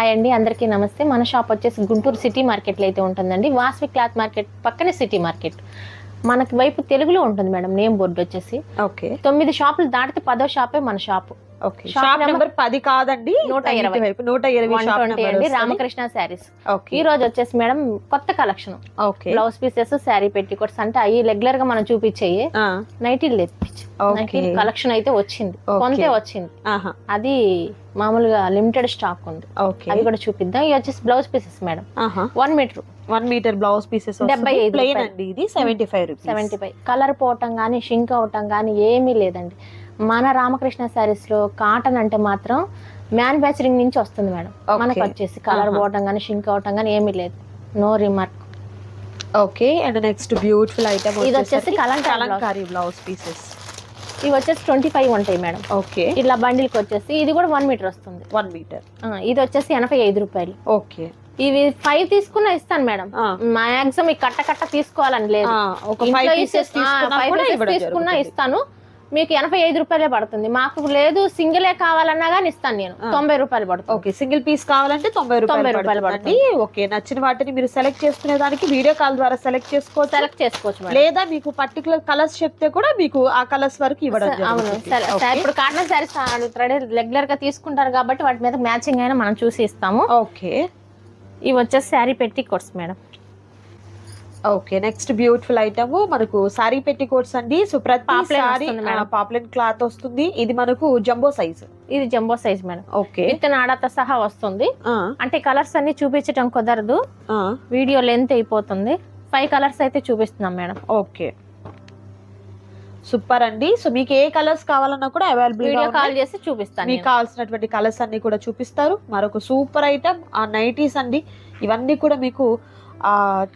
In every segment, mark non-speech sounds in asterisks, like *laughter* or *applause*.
Hi అండి అందరికీ నమస్తే. మన షాప్ వచ్చేసి గుంటూరు సిటీ మార్కెట్లో అయితే ఉంటుందండి. వాస్వి క్లాత్ మార్కెట్ పక్కనే సిటీ మార్కెట్ మనకి వైపు తెలుగులో ఉంటుంది మేడం నేమ్ బోర్డు వచ్చేసి. ఓకే. తొమ్మిది షాపులు దాటితే పదో షాపే మన షాపు ఓకే. షాప్ నెంబర్ పది కాదండి. నూట ఇరవై. వైపు. నూట ఇరవై అండి. రామకృష్ణ శారీస్. ఈ రోజు వచ్చేసి మేడం కొత్త collection. Okay. Blouse pieces sari petticoats అంటే అవి రెగ్యులర్గా మనం చూపించేయి ఆ, నైటీలు తెప్పించి కలెక్షన్ అయితే వచ్చింది. కొంతే వచ్చింది. ఆహా. అది మామూలుగా లిమిటెడ్ స్టాక్ ఉంది. ఓకే. అవి కూడా చూపిద్దాం. ఇవి వచ్చేసి blouse pieces madam. One metre one metre blouse pieces డెబ్బై ఐదు ప్లెయిన్. అండి ఇది seventy five rupees seventy five colour పోవటం కానీ షింక్ అవటం కానీ ఏమీ లేదండి. మన రామకృష్ణ శారీస్లో కాటన్ అంటే మాత్రం మ్యానుఫ్యాక్చరింగ్ నుంచి వస్తుంది మేడం. మనకు వచ్చేసి కలర్. పోవటం కానీ షింక్ అవటం కానీ ఏమీ లేదు. No remark. Okay. And next beautiful item ఇది వచ్చేసి కలంకారీ బ్లౌజ్. పీసెస్. ఇవి వచ్చేసి ట్వంటీ ఫైవ్ ఉంటాయి మేడం. ఓకే. ఇట్లా బండిల్కి వచ్చేసి ఇది కూడా వన్ మీటర్ వస్తుంది. One metre. ఇది వచ్చేసి ఎనభై ఐదు రూపాయలు. ఓకే. ఇవి ఫైవ్ తీసుకున్నా ఇస్తాను మేడం. మాక్సిమం ఈ కట్ట కట్ట తీసుకోవాలని లేదు. తీసుకున్నా. ఇస్తాను. మీకు ఎనభై ఐదు రూపాయలే పడుతుంది. మాకు లేదు సింగిలే కావాలన్నా కానీ ఇస్తాను నేను. తొంభై రూపాయలు పడుతుంది. ఓకే సింగిల్ పీస్ కావాలంటే తొంభై తొంభై రూపాయలు పడుతుందండి ఓకే నచ్చిన వాటిని మీరు సెలెక్ట్ చేసుకునే దానికి వీడియో కాల్ ద్వారా సెలెక్ట్ చేసుకోవచ్చు. సెలెక్ట్ చేసుకోవచ్చు లేదా మీకు పర్టికులర్ కలర్స్ చెప్తే కూడా మీకు ఆ కలర్స్ వరకు ఇవ్వడం అవును. ఇప్పుడు కాటన్ శారీస్ రెగ్యులర్గా తీసుకుంటారు కాబట్టి వాటి మీద మ్యాచింగ్ అయినా మనం చూసి ఇస్తాము. ఓకే. ఇవి వచ్చేసి sari petticoats madam. Okay next beautiful item మనకు సారీ పెట్టి కోట్స్ అండి సో ప్రతి సారీ. పాప్లెన్ క్లాత్ వస్తుంది. ఇది మనకు జంబో సైజ్ ఇది jumbo size madam. Okay with నాడతో సహా వస్తుంది. అంటే కలర్స్ అన్ని చూపించడం కుదరదు. వీడియో లెంత్ అయిపోతుంది. ఫైవ్ కలర్స్ అయితే చూపిస్తున్నాం మేడం. ఓకే సూపర్ అండి. సో మీకు ఏ కలర్స్ కావాలన్నా కూడా అవైలబుల్ వీడియో కాల్ చేసి చూపిస్తాను మీకు కావాల్సినటువంటి కలర్స్ అన్ని కూడా చూపిస్తారు. మరొక సూపర్ ఐటమ్ ఆ నైటీస్ అండి. ఇవన్నీ కూడా మీకు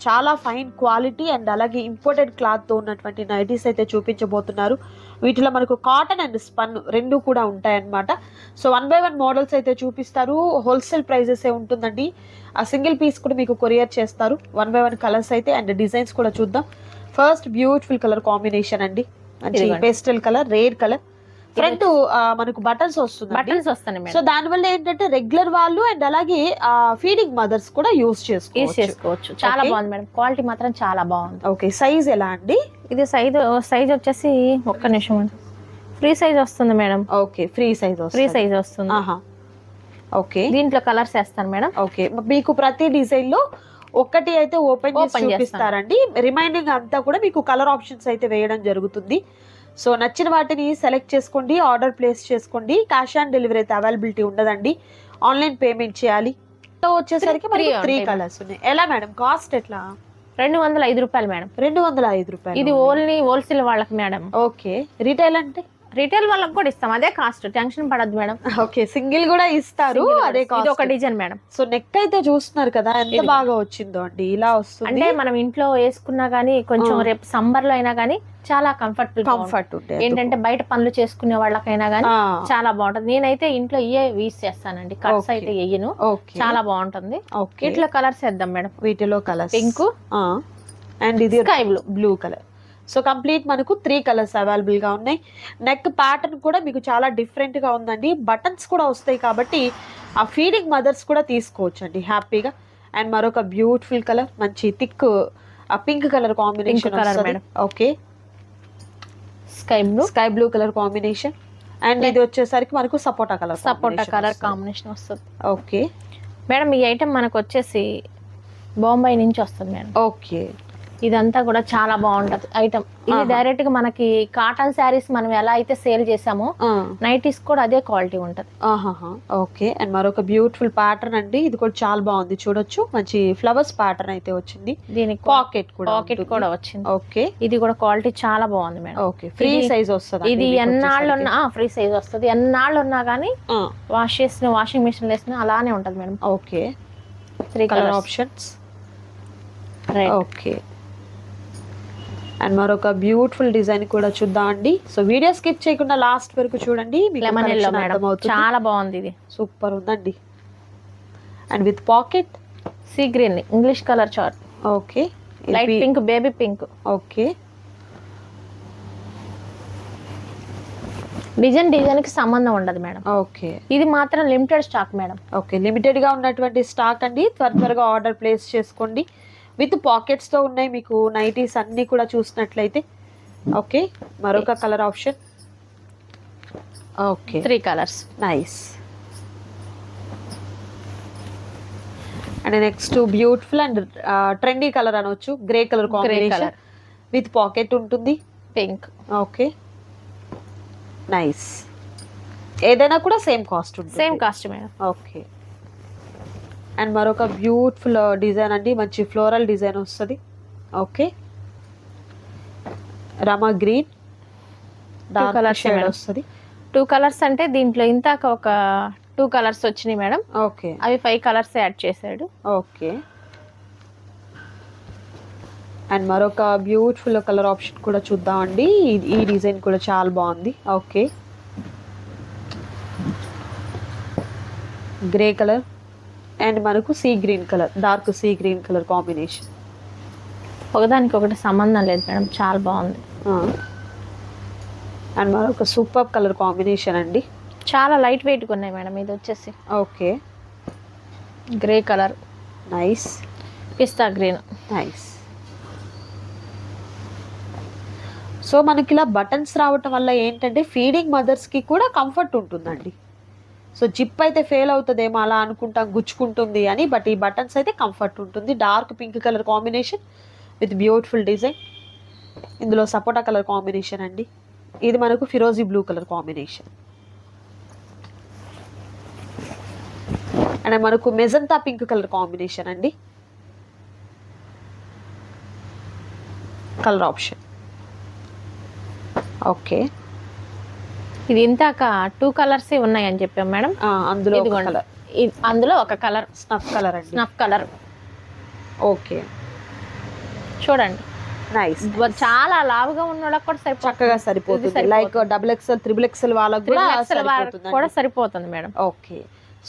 చాలా ఫైన్ క్వాలిటీ అండ్ అలాగే ఇంపోర్టెడ్ క్లాత్తో ఉన్నటువంటి నైటీస్ అయితే చూపించబోతున్నారు. వీటిలో మనకు కాటన్ అండ్ స్పన్ రెండు కూడా ఉంటాయన్నమాట. So one by one models అయితే చూపిస్తారు. హోల్సేల్ ప్రైజెస్ ఏ ఉంటుందండి? ఆ సింగిల్ పీస్ కూడా మీకు కొరియర్ చేస్తారు. వన్ బై వన్ కలర్స్ అయితే అండ్ డిజైన్స్ కూడా చూద్దాం. ఫస్ట్ బ్యూటిఫుల్ కలర్ కాంబినేషన్ అండి. మంచి. Pastel colour red colour. Front మనకు బటన్స్ వస్తుంది బటన్స్ వస్తాయి సో దాని వల్ల ఏంటంటే రెగ్యులర్ వాళ్ళు అండ్ అలాగే ఫీడింగ్ మదర్స్ కూడా యూస్ యూస్ చేసుకోవచ్చు చేసుకోవచ్చు. చాలా. బాగుంది మేడం క్వాలిటీ మాత్రం చాలా బాగుంది. ఓకే సైజ్ ఎలా అండి? ఇది సైజ్ సైజ్ వచ్చేసి ఒక్క నిమిషం ఫ్రీ సైజ్ వస్తుంది madam okay free size free size వస్తుంది. ఆహా. ఓకే దీంట్లో కలర్స్ వేస్తాను మేడం ఓకే మీకు ప్రతి డిజైన్లో ఒక్కటి అయితే ఓపెన్ చేసి. చూపిస్తారండి. రిమైనింగ్ అంతా కూడా మీకు కలర్ ఆప్షన్స్ అయితే వేయడం జరుగుతుంది. సో నచ్చిన వాటిని సెలెక్ట్ చేసుకోండి ఆర్డర్ ప్లేస్ చేసుకోండి. క్యాష్ ఆన్ డెలివరీ అయితే అవైలబిలిటీ ఉండదండి. ఆన్లైన్ పేమెంట్ చేయాలి. వచ్చేసరికి మనకి త్రీ. కలర్స్ ఉన్నాయి. ఎలా మేడం? కాస్ట్ ఎట్లా? రెండు వందల ఐదు రూపాయలు మేడం. రెండు వందల ఐదు రూపాయలు ఇది ఓన్లీ హోల్సేల్ వాళ్ళకి మేడం. ఓకే. రీటైల్ అంటే? రిటైల్ వాళ్ళకి కూడా ఇస్తాం. అదే కాస్ట్. టెన్షన్ పడద్దు మేడం. ఓకే సింగిల్ కూడా ఇస్తారు. అదే. ఇది ఒక cost design madam. So neck అయితే చూస్తున్నారు కదా ఎంత. బాగా వచ్చిందో అండి? ఇలా వస్తుంది. అంటే మనం ఇంట్లో వేసుకున్నా గానీ కొంచెం. రేపు సమ్మర్లో అయినా గానీ చాలా కంఫర్టబుల్ కంఫర్ట్ ఉంటే ఏంటంటే బయట పనులు చేసుకునే వాళ్ళకైనా గానీ చాలా బాగుంటుంది. నేనైతే ఇంట్లో ఇయే వీస్ చేస్తానండి. Cuts Okay. అయితే వేయను చాలా బాగుంటుంది. ఓకే. ఇట్లా కలర్స్ వేద్దాం మేడం. వీటిలో కలర్స్. పింక్ అండ్ ఇది sky blue blue colour so complete మనకు త్రీ కలర్స్ అవైలబుల్గా ఉన్నాయి. నెక్ ప్యాటర్న్ కూడా మీకు చాలా డిఫరెంట్గా ఉందండి. బటన్స్ కూడా వస్తాయి కాబట్టి ఆ ఫీడింగ్ మదర్స్ కూడా తీసుకోవచ్చు అండి హ్యాపీగా అండ్ మరొక బ్యూటిఫుల్ కలర్ మంచి థిక్ ఆ pink colour combination madam. Okay sky blue sky blue colour combination and ఇది వచ్చేసరికి మనకు సపోటా కలర్ సపోటా కలర్ కాంబినేషన్ వస్తుంది. ఓకే మేడం ఈ ఐటమ్ మనకు వచ్చేసి బొంబాయి నుంచి వస్తుంది మేడం ఓకే ఇదంతా కూడా చాలా బాగుంటది ఐటమ్. ఇది. డైరెక్ట్గా మనకి కాటన్ శారీస్ మనం ఎలా అయితే సేల్ చేసామో నైటీస్ కూడా అదే క్వాలిటీ ఉంటది. ఓకే. అండ్ మరొక బ్యూటిఫుల్ ప్యాటర్న్ అండి. ఇది కూడా చాలా బాగుంది. చూడొచ్చు. మంచి ఫ్లవర్స్ ప్యాటర్న్ అయితే వచ్చింది. దీనికి పాకెట్ కూడా పాకెట్. కూడా వచ్చింది. ఓకే. ఇది కూడా క్వాలిటీ చాలా బాగుంది మేడం. ఓకే. ఫ్రీ సైజ్ వస్తుంది? ఇది ఎన్నాళ్ళు ఉన్నా ఫ్రీ సైజ్ వస్తుంది. ఎన్నాళ్ళు ఉన్నా కానీ. వాష్ చేసిన వాషింగ్ మిషన్ వేసిన అలానే ఉంటది madam. Okay. Three colour options okay. And మరొక బ్యూటిఫుల్ డిజైన్ కూడా చూద్దాం అండి. సో వీడియో స్కిప్ చేయకుండా లాస్ట్ వరకు చూడండి. చాలా బాగుంది ఇది. సూపర్ ఉందండి. And with pocket? Sea green English colour chart. Okay. Light pink baby pink. Okay. Design డిజైన్కి సంబంధం ఉండదు మేడం ఓకే. ఇది మాత్రం లిమిటెడ్ స్టాక్ మేడం ఓకే. లిమిటెడ్గా ఉన్నటువంటి స్టాక్ అండి. త్వర త్వరగా ఆర్డర్ ప్లేస్ చేసుకోండి. విత్ పాకెట్స్తో ఉన్నాయి మీకు నైటీస్ అన్నీ కూడా చూసినట్లయితే. ఓకే మరొక colour option. Okay. Three colours nice and next beautiful and trendy colour అనొచ్చు. Grey colour combination. With pocket ఉంటుంది. పింక్ ఓకే నైస్ ఏదైనా కూడా సేమ్ కాస్ట్ ఉంటుంది. Same cost madam okay and మరొక బ్యూటిఫుల్ డిజైన్ అండి మంచి ఫ్లోరల్ డిజైన్ వస్తుంది. Okay. రమా green. Dark colours shade. వస్తుంది. టూ కలర్స్ అంటే దీంట్లో ఇంతాక ఒక టూ కలర్స్ వచ్చినాయి మేడం. ఓకే. అవి ఫైవ్ కలర్స్ యాడ్ చేశాడు. ఓకే. అండ్ మరొక బ్యూటిఫుల్ కలర్ ఆప్షన్ కూడా చూద్దామండి ఈ డిజైన్ కూడా చాలా బాగుంది. ఓకే. Grey colour. అండ్ మనకు sea green colour dark sea green colour combination. ఒకదానికి ఒకటి సంబంధం లేదు మేడం చాలా బాగుంది. అండ్ మరొక సూపర్ కలర్ కాంబినేషన్ అండి. చాలా లైట్ వెయిట్గా ఉన్నాయి మేడం ఇది వచ్చేసి. ఓకే. Grey colour. నైస్. పిస్తా గ్రీన్. నైస్. సో మనకి ఇలా బటన్స్ రావటం వల్ల ఏంటంటే ఫీడింగ్ మదర్స్కి కూడా కంఫర్ట్ ఉంటుందండి. సో జిప్ అయితే ఫెయిల్ అవుతుందేమో అలా అనుకుంటాం గుచ్చుకుంటుంది అని. బట్ ఈ బటన్స్ అయితే కంఫర్ట్ ఉంటుంది. Dark pink colour combination with beautiful design. ఇందులో సపోటా కలర్ కాంబినేషన్ అండి. ఇది మనకు ఫిరోజీ బ్లూ కలర్ కాంబినేషన్. అండ్ మనకు మెజంతా పింక్ కలర్ కాంబినేషన్ అండి. Colour option. ఓకే. ఇది ఇంతాక టూ కలర్స్ ఉన్నాయని చెప్పాం మేడం. అందులో. కలర్ అందులో ఒక కలర్ స్నఫ్ కలర్ అండి. Snuff colour okay. చూడండి. నైస్ చాలా లావుగా ఉన్న వాళ్ళకి కూడా సరిపోతుంది. చక్కగా సరిపోతుంది. Like double XL triple XL వాళ్ళకి కూడా సరిపోతుంది మేడం. ఓకే.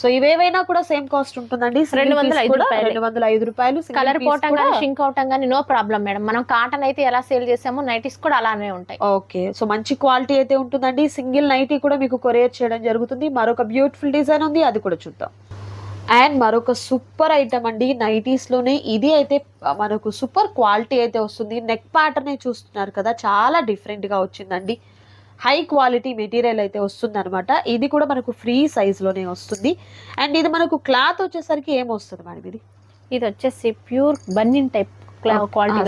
సో ఇవేవైనా కూడా సేమ్ కాస్ట్ ఉంటుందండి. రెండు వందల ఐదు రూపాయలే. రెండు వందల ఐదు రూపాయలు కలర్ పోవటం కానీ షింక్ అవటం కానీ నో ప్రాబ్లం మేడం మనం కాటన్ అయితే ఎలా సేల్ చేసామో నైటీస్ కూడా అలానే ఉంటాయి. ఓకే. సో మంచి క్వాలిటీ అయితే ఉంటుందండి. సింగిల్ నైటీ కూడా మీకు కొరియర్ చేయడం జరుగుతుంది. మరొక బ్యూటిఫుల్ డిజైన్ ఉంది. అది కూడా చూద్దాం. అండ్ మరొక సూపర్ ఐటమ్ అండి. నైటీస్లోనే ఇది అయితే మనకు సూపర్ క్వాలిటీ అయితే వస్తుంది. నెక్ ప్యాటర్న్ చూస్తున్నారు కదా చాలా డిఫరెంట్గా వచ్చిందండి. హై క్వాలిటీ మెటీరియల్ అయితే వస్తుంది అనమాట ఇది కూడా మనకు ఫ్రీ సైజ్లోనే వస్తుంది. అండ్ ఇది మనకు క్లాత్ వచ్చేసరికి ఏం వస్తుంది మేడం ఇది? ఇది వచ్చేసి ప్యూర్ బన్నిన్ టైప్ క్వాలిటీ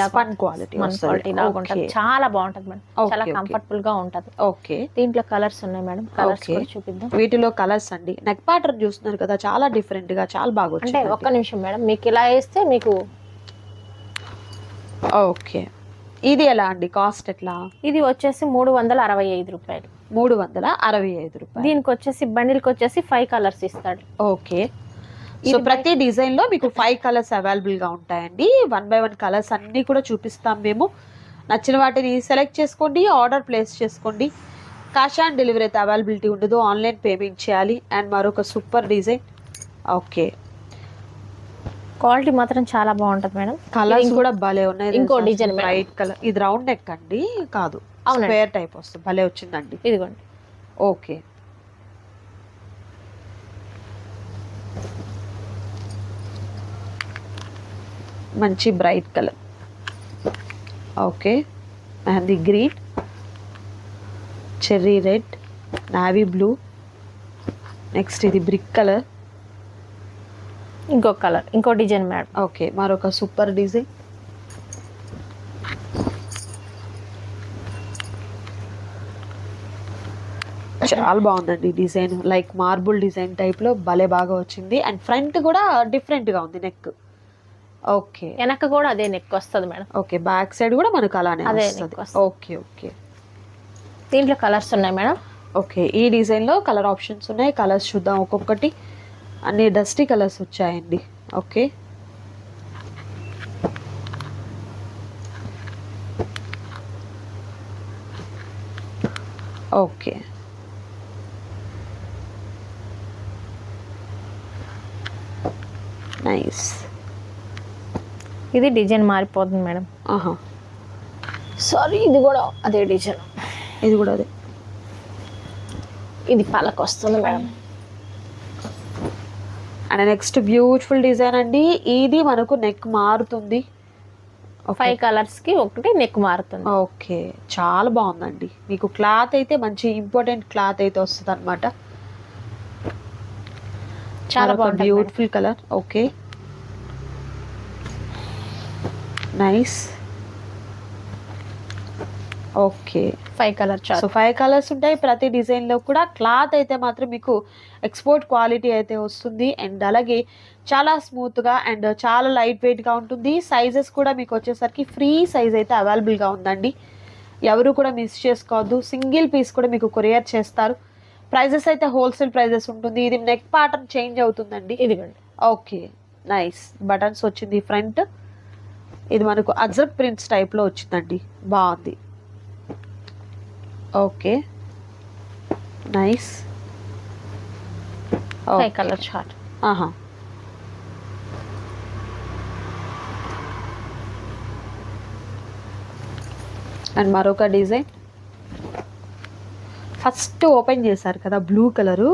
క్వాలిటీ క్వాలిటీ లాగా ఉంటుంది. చాలా బాగుంటది మేడం. చాలా. కంఫర్టబుల్గా ఉంటది. ఓకే. దీంట్లో కలర్స్ ఉన్నాయి మేడం. కలర్స్ చూపిద్దాం. వీటిలో కలర్స్ అండి. నెక్ ప్యాటర్న్ చూస్తున్నారు కదా చాలా డిఫరెంట్గా చాలా బాగా అంటే వచ్చింది. ఒక్క నిమిషం మేడం. మీకు ఇలా వేస్తే మీకు ఓకే. ఇది ఎలా అండి? కాస్ట్ ఎట్లా? ఇది వచ్చేసి మూడు వందల అరవై ఐదు రూపాయలు. మూడు వందల అరవై ఐదు రూపాయలు. దీనికి వచ్చేసి బండిల్కి వచ్చేసి ఫైవ్ కలర్స్ ఇస్తాడు. ఓకే. సో ప్రతి డిజైన్లో మీకు ఫైవ్ కలర్స్ అవైలబుల్గా ఉంటాయండి. వన్ బై వన్ కలర్స్ అన్ని కూడా చూపిస్తాం మేము. నచ్చిన వాటిని సెలెక్ట్ చేసుకోండి ఆర్డర్ ప్లేస్ చేసుకోండి. క్యాష్ ఆన్ డెలివరీ అయితే అవైలబిలిటీ ఉండదు. ఆన్లైన్ పేమెంట్ చేయాలి. అండ్ మరొక సూపర్ డిజైన్ ఓకే. క్వాలిటీ మాత్రం చాలా బాగుంటది మేడం. కలర్స్ కూడా భలే ఉన్నాయి. ఇంకో మేడం. వైట్ కలర్ ఇది రౌండ్ నెక్ అండి కాదు. స్క్వేర్ టైప్ వస్తుంది. భలే వచ్చిందండి. ఇదిగోండి. ఓకే. మంచి bright colour okay. Mehndi green cherry red navy blue next ఇది బ్రిక్ కలర్ ఇంకో కలర్ ఇంకో డిజైన్ మేడం. ఓకే మరొక సూపర్ డిజైన్. చాలా బాగుందండి డిజైన్. లైక్ మార్బుల్ డిజైన్ టైప్లో భలే బాగా వచ్చింది. అండ్ ఫ్రంట్ కూడా డిఫరెంట్గా ఉంది నెక్ ఓకే. వెనక కూడా అదే నెక్ వస్తుంది మేడం. ఓకే బ్యాక్ సైడ్ కూడా మనకు అలానే అదే. Okay okay. దీంట్లో కలర్స్ ఉన్నాయి మేడం. ఓకే ఈ డిజైన్లో కలర్ ఆప్షన్స్ ఉన్నాయి. కలర్స్ చూద్దాం ఒక్కొక్కటి. అన్ని డస్టీ కలర్స్ వచ్చాయండి. ఓకే ఓకే నైస్ ఇది డిజైన్ మారిపోతుంది మేడం. ఆహా సారీ ఇది కూడా అదే డిజైన్. ఇది కూడా అదే. ఇది పళ్ళకి వస్తుంది madam. And next beautiful design అండి. ఇది మనకు నెక్ మారుతుంది. ఫైవ్ కలర్స్కి ఒకటి నెక్ మారుతుంది. ఓకే. చాలా బాగుందండి. మీకు క్లాత్ అయితే మంచి ఇంపార్టెంట్ క్లాత్ అయితే వస్తుంది అనమాట చాలా బాగుంటుంది. Madam. Beautiful colour. Okay. Nice. Okay. Five colour so chart five colours ఉంటాయి. ప్రతి డిజైన్లో కూడా క్లాత్ అయితే మాత్రం మీకు ఎక్స్పోర్ట్ క్వాలిటీ అయితే వస్తుంది. అండ్ అలాగే చాలా స్మూత్గా అండ్ చాలా లైట్ వెయిట్గా ఉంటుంది. సైజెస్ కూడా మీకు వచ్చేసరికి ఫ్రీ సైజ్ అయితే అవైలబుల్గా ఉందండి. ఎవరు కూడా మిస్ చేసుకోవద్దు. సింగిల్ పీస్ కూడా మీకు కొరియర్ చేస్తారు. ప్రైజెస్ అయితే హోల్సేల్ ప్రైజెస్ ఉంటుంది. ఇది నెక్ ప్యాటర్న్ చేంజ్ అవుతుందండి. ఇదిగోండి. ఓకే నైస్ బటన్స్ వచ్చింది ఫ్రంట్ ఇది మనకు అజ్రక్ ప్రింట్స్ టైప్లో వచ్చిందండి. బాగుంది. Okay nice five colour chart ఆహా అండ్ మరొక డిజైన్ ఫస్ట్ ఓపెన్ చేశారు కదా బ్లూ కలరు.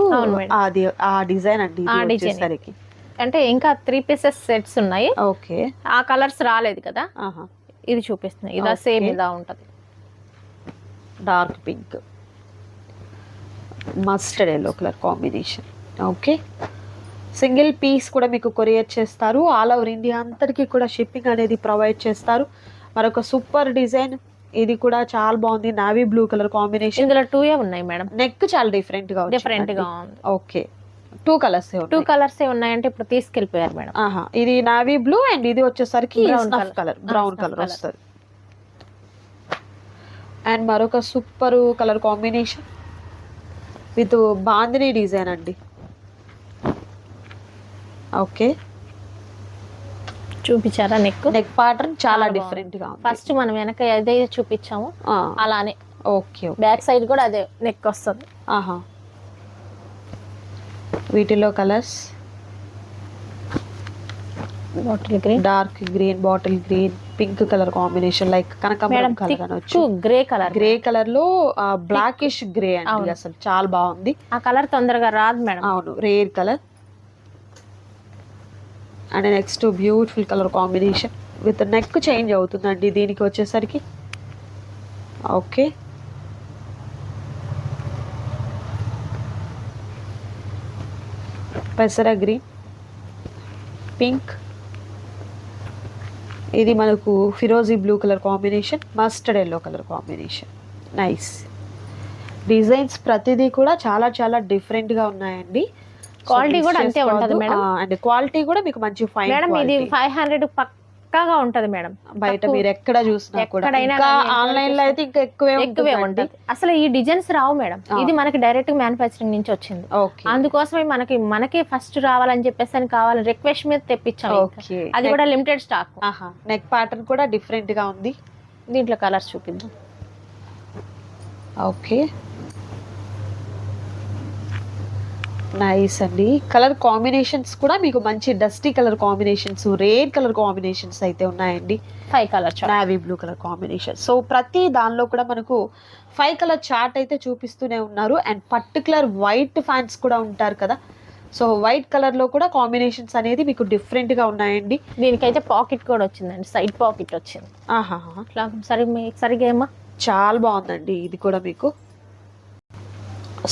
అది ఆ డిజైన్ అండి ఆ design. వచ్చేసరికి. అంటే ఇంకా త్రీ పీసెస్ సెట్స్ ఉన్నాయి. ఓకే ఆ కలర్స్ రాలేదు కదా. ఆహా ఇది చూపిస్తున్నాయి ఇలా. సేమ్ ఇలా ఉంటది. Dark pink. Mustard yellow colour combination okay single piece కూడా మీకు కొరియర్ చేస్తారు. ఆల్ ఓవర్ ఇండియా అంతటికీ కూడా షిప్పింగ్ అనేది ప్రొవైడ్ చేస్తారు. మరొక సూపర్ డిజైన్ ఇది కూడా చాలా బాగుంది. నావీ బ్లూ కలర్ కాంబినేషన్ ఇందులో టూ ఏ ఉన్నాయి మేడం? నెక్ చాలా డిఫరెంట్గా డిఫరెంట్గా ఉంది. Okay two colours two colours ఏ ఉన్నాయంటే ఇప్పుడు తీసుకెళ్ళిపోయారు మేడం. ఆహా. ఇది నావీ బ్లూ అండ్ ఇది వచ్చేసరికి. Colour brown colour. వస్తుంది. అండ్ మరొక super colour combination with bandhani design అండి. ఓకే. చూపించారా నెక్ నెక్ ప్యాటర్న్ చాలా డిఫరెంట్గా ఫస్ట్ మనం వెనక ఏదైతే చూపించామో. అలానే. Okay okay. బ్యాక్ సైడ్ కూడా అదే నెక్ వస్తుంది. ఆహా. వీటిలో colours. Bottle green dark green bottle green pink colour combination like madam కనకాంబరం కలర్ అనొచ్చు. గ్రే కలర్ గ్రే కలర్లో బ్లాకిష్ గ్రే అండి. అసలు. చాలా బాగుంది. ఆ కలర్ తొందరగా రాదు మేడం. అవును rare colour and next beautiful colour combination with neck change అవుతుందండి దీనికి వచ్చేసరికి. ఓకే పెసర గ్రీన్ పింక్ ఇది మనకు ఫిరోజీ blue colour combination mustard yellow colour combination. Nice designs ప్రతిదీ కూడా చాలా చాలా డిఫరెంట్గా ఉన్నాయండి. Quality కూడా అంతే ఉంటది మేడం. అండ్ క్వాలిటీ కూడా మీకు మంచి ఫైన్ మేడం ఇది ఫైవ్ హండ్రెడ్ పక్కాగా ఉంటది మేడం. బయట. మీరు ఎక్కడ చూసినా కూడా. ఎక్కడైనా ఆన్లైన్లో అయితే ఇంకా ఎక్కువే ఎక్కువే ఉంటది. అసలు ఈ డిజైన్స్ రావు మేడం. ఇది మనకి డైరెక్ట్ మ్యానుఫాక్చరింగ్ నుంచి వచ్చింది. అందుకోసమే మనకి మనకి ఫస్ట్ రావాలని చెప్పేసి అని కావాలి రిక్వెస్ట్ మీద తెప్పించాం ఇంకా. ఓకే. అది కూడా లిమిటెడ్ స్టాక్ ఆహా. నెక్ ప్యాటర్న్ కూడా డిఫరెంట్గా ఉంది. దీంట్లో కలర్స్ చూపిద్దాం. ఓకే. నైస్ అండి. కలర్ కాంబినేషన్స్ కూడా మీకు మంచి dusty colour combinations rare colour combinations అయితే ఉన్నాయండి. Five colour navy blue colour combination so ప్రతి దానిలో కూడా మనకు ఫైవ్ కలర్ చార్ట్ అయితే చూపిస్తూనే ఉన్నారు. అండ్ పర్టికులర్ వైట్ ఫ్యాన్స్ కూడా ఉంటారు కదా. సో వైట్ కలర్లో కూడా కాంబినేషన్స్ అనేది మీకు డిఫరెంట్గా ఉన్నాయండి. దీనికైతే పాకెట్ కూడా వచ్చిందండి. సైడ్ పాకెట్ వచ్చింది. ఆహా సరి మీ- సరిగా ఏమా? చాలా బాగుందండి. ఇది కూడా మీకు.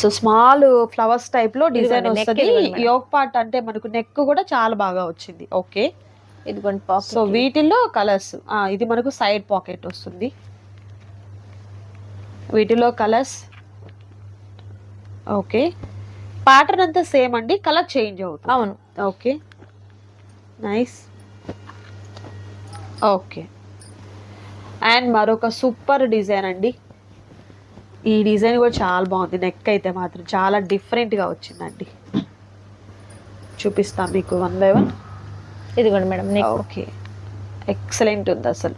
సో స్మాల్ ఫ్లవర్స్ టైప్లో డిజైన్ వస్తుంది. యోగ్ పార్ట్ అంటే మనకు నెక్ కూడా చాలా బాగా వచ్చింది. ఓకే. ఇదిగోండి సో వీటిల్లో కలర్స్ ఇది మనకు సైడ్ పాకెట్ వస్తుంది. వీటిలో కలర్స్ ఓకే. ప్యాటర్న్ అంతా సేమ్ అండి కలర్ చేంజ్ అవుతుంది. అవును. ఓకే. Nice okay. అండ్ మరొక సూపర్ డిజైన్ అండి. ఈ డిజైన్ కూడా చాలా బాగుంది. నెక్ అయితే మాత్రం చాలా డిఫరెంట్గా వచ్చిందండి. చూపిస్తాం మీకు వన్ బై వన్ ఇదిగోండి మేడం ఓకే ఎక్సలెంట్ ఉంది అసలు.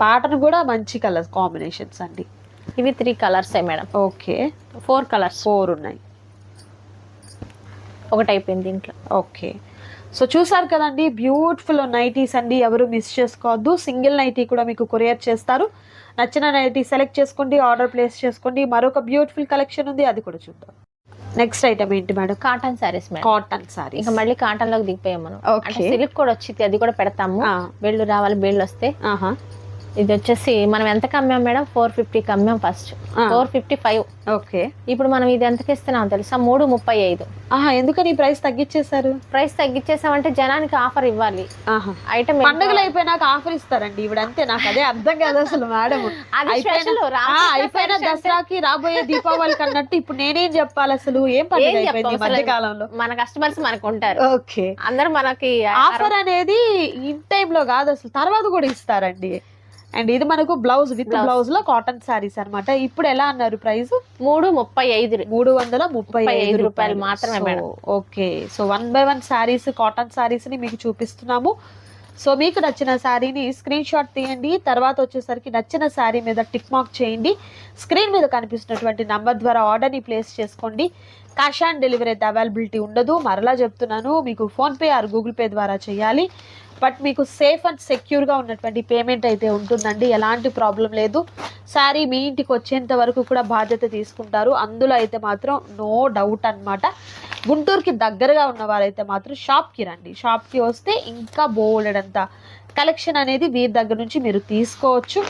ప్యాటర్న్ కూడా మంచి కలర్ కాంబినేషన్స్ అండి. ఇవి three colours madam. Okay four colours four ఉన్నాయి. ఒకటి అయిపోయింది దీంట్లో. ఓకే సో చూసారు కదండి బ్యూటిఫుల్ నైటీస్ అండి. ఎవరు మిస్ చేసుకోవద్దు. సింగిల్ నైటీ కూడా మీకు కొరియర్ చేస్తారు. నచ్చిన నైటీ సెలెక్ట్ చేసుకోండి ఆర్డర్ ప్లేస్ చేసుకోండి. మరొక బ్యూటిఫుల్ కలెక్షన్ ఉంది అది కూడా చూద్దాం. నెక్స్ట్ ఐటమ్ ఏంటి madam? Cotton saris madam. Cotton sari ఇంకా మళ్ళీ కాటన్లోకి దిగిపోయాం మనం. సిల్క్ కూడా వచ్చింది అది కూడా పెడతాము. బెళ్ళు రావాలి బెళ్ళు వస్తే. ఆహా. ఇది వచ్చేసి మనం ఎంతకు అమ్మాం మేడం? ఫోర్ ఫిఫ్టీకి అమ్మాం first. Four fifty five okay. ఇప్పుడు మనం ఇది ఎంతకి ఇస్తున్నాం తెలుసా? మూడు ముప్పై ఐదు. ఆహా ఎందుకని ప్రైస్ తగ్గించేశారు ప్రైస్ తగ్గించేసామంటే జనానికి ఆఫర్ ఇవ్వాలి. ఆహా. ఐటమ్ పండుగలు అయిపోయినాక ఆఫర్ ఇస్తారండి. ఇవిడ అంతే నాకు అదే అర్థం కాదు అసలు మేడం. *laughs* అయిపోయిన దసరాకి రాబోయే దీపావళికి అన్నట్టు ఇప్పుడు నేనేం చెప్పాలి అసలు? ఏం మధ్య. కాలంలో మన కస్టమర్స్ మనకు ఉంటారు ఓకే. అందరూ మనకి ఆఫర్ అనేది ఇన్ టైమ్లో కాదు అసలు తర్వాత కూడా ఇస్తారండి. అండ్ ఇది మనకు బ్లౌజ్ విత్. బ్లౌజ్లో కాటన్ శారీస్ అన్నమాట. ఇప్పుడు ఎలా అన్నారు ప్రైస్? మూడు ముప్పై ఐదు మూడు వందల ముప్పై ఐదు రూపాయలు మాత్రమే. Okay. So one by one saris cotton శారీస్ని మీకు చూపిస్తున్నాము. సో మీకు నచ్చిన శారీని స్క్రీన్ షాట్ తీయండి. తర్వాత వచ్చేసరికి నచ్చిన శారీ మీద టిక్ మార్క్ చేయండి. స్క్రీన్ మీద కనిపిస్తున్నటువంటి నంబర్ ద్వారా ఆర్డర్ని ప్లేస్ చేసుకోండి. క్యాష్ ఆన్ డెలివరీ అయితే అవైలబిలిటీ ఉండదు. మరలా చెప్తున్నాను మీకు ఫోన్పే ఆర్ గూగుల్ పే ద్వారా చేయాలి. బట్ మీకు సేఫ్ అండ్ సెక్యూర్గా ఉన్నటువంటి పేమెంట్ అయితే ఉంటుందండి. ఎలాంటి ప్రాబ్లం లేదు. శారీ మీ ఇంటికి వచ్చేంత వరకు కూడా బాధ్యత తీసుకుంటారు. అందులో అయితే మాత్రం నో డౌట్ అన్నమాట. గుంటూరుకి దగ్గరగా ఉన్న వారైతే మాత్రం షాప్కి రండి. షాప్కి వస్తే ఇంకా బోలెడంత కలెక్షన్ అనేది వీరి దగ్గర నుంచి మీరు తీసుకోవచ్చు.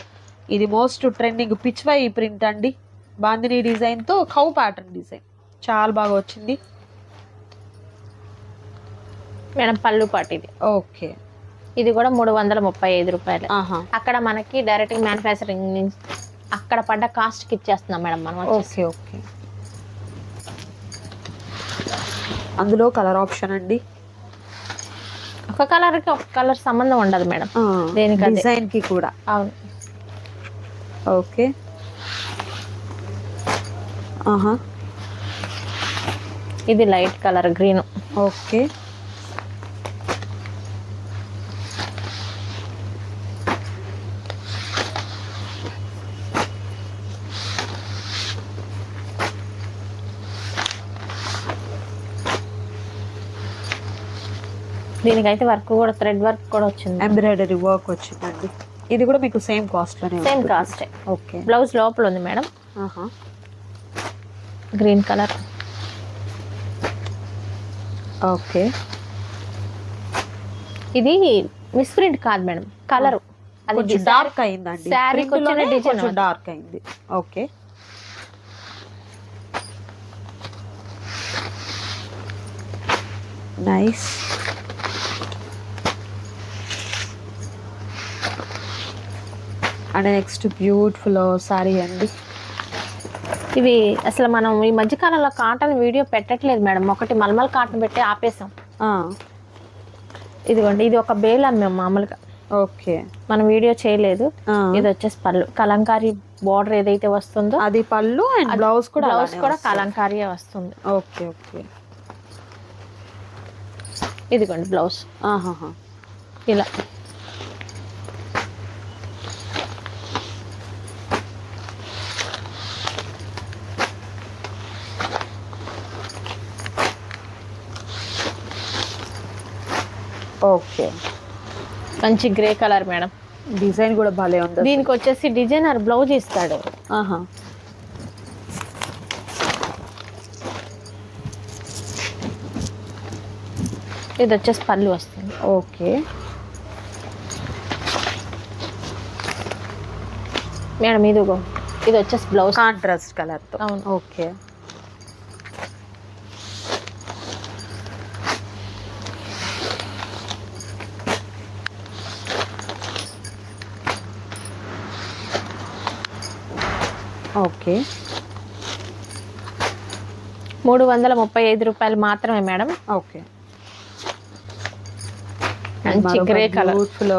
ఇది మోస్ట్ ట్రెండింగ్ పిచ్వై ప్రింట్ అండి. బాందిని డిజైన్తో కౌ ప్యాటర్న్ డిజైన్ చాలా బాగా వచ్చింది. మేడం పళ్ళు పాటు ఇది ఓకే ఇది కూడా మూడు వందల ముప్పై ఐదు రూపాయలు. అక్కడ మనకి డైరెక్ట్ మ్యానుఫ్యాక్చరింగ్ నుంచి అక్కడ పడ్డ కాస్ట్కి ఇచ్చేస్తున్నాం మేడం మనం. Okay okay. అందులో కలర్ ఆప్షన్ అండి? ఒక కలర్కి ఒక కలర్ సంబంధం ఉండదు మేడం. దేనికి అదే. డిజైన్కి కూడా. అవును. ఓకే. ఆహా. ఇది లైట్ కలర్ గ్రీన్ ఓకే. దీనికైతే వర్క్ కూడా థ్రెడ్ వర్క్ కూడా వచ్చింది. ఎంబ్రాయిడరీ వర్క్ వచ్చిందండి. ఇది కూడా మీకు సేమ్ కాస్ట్లోనే సేమ్. Cost okay. బ్లౌజ్ లోపల ఉంది మేడం. ఆహా. Green colour okay. ఇది మిస్ ప్రింట్ కాదు మేడం. కలర్ అది డార్క్ అయిందండి. డిజైన్ కొంచెం డార్క్ అయింది. Okay. Nice and next beautiful sari అండి. ఇవి అసలు మనం ఈ మధ్య కాలంలో కాటన్ వీడియో పెట్టట్లేదు మేడం. ఒకటి మల్మల్ కాటన్ పెట్టి ఆపేసాం. ఇదిగోండి ఇది ఒక బేల్ అమ్మాం మామూలుగా. ఓకే. మనం వీడియో చేయలేదు. ఇది వచ్చేసి పళ్ళు. కలంకారీ బార్డర్ ఏదైతే వస్తుందో అది పళ్ళు అండ్ బ్లౌజ్ కూడా బ్లౌజ్ కూడా. కలంకారీ వస్తుంది. Okay okay. ఇదిగోండి బ్లౌజ్. ఇలా. ఓకే. మంచి గ్రే కలర్ మేడం. డిజైన్ కూడా భలే ఉంది. దీనికి వచ్చేసి డిజైనర్ బ్లౌజ్ ఇస్తాడు. ఆహా. ఇది వచ్చేసి పళ్ళు వస్తుంది. ఓకే. మేడం ఇదిగో. ఇది వచ్చేసి బ్లౌజ్. కాంట్రాస్ట్ కలర్తో అవును. ఓకే. ఓకే. మూడు వందల ముప్పై ఐదు రూపాయలు మాత్రమే మేడం. ఓకే. మంచి గ్రే కలర్. బ్యూటిఫుల్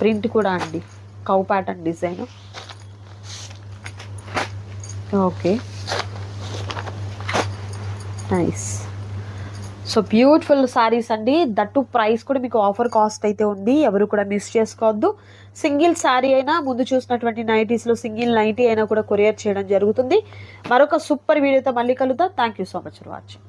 ప్రింట్ కూడా అండి. Cow pattern design. Okay. Nice. So beautiful saris అండి. దట్టు ప్రైస్ కూడా మీకు ఆఫర్ కాస్ట్ అయితే ఉంది. ఎవరు కూడా మిస్ చేసుకోవద్దు. సింగిల్ శారీ అయినా ముందు చూసినటువంటి నైటీస్లో సింగిల్ నైటీ అయినా కూడా కొరియర్ చేయడం జరుగుతుంది. మరొక సూపర్ వీడియోతో మళ్ళీ కలుద్దాం. Thank you so much for watching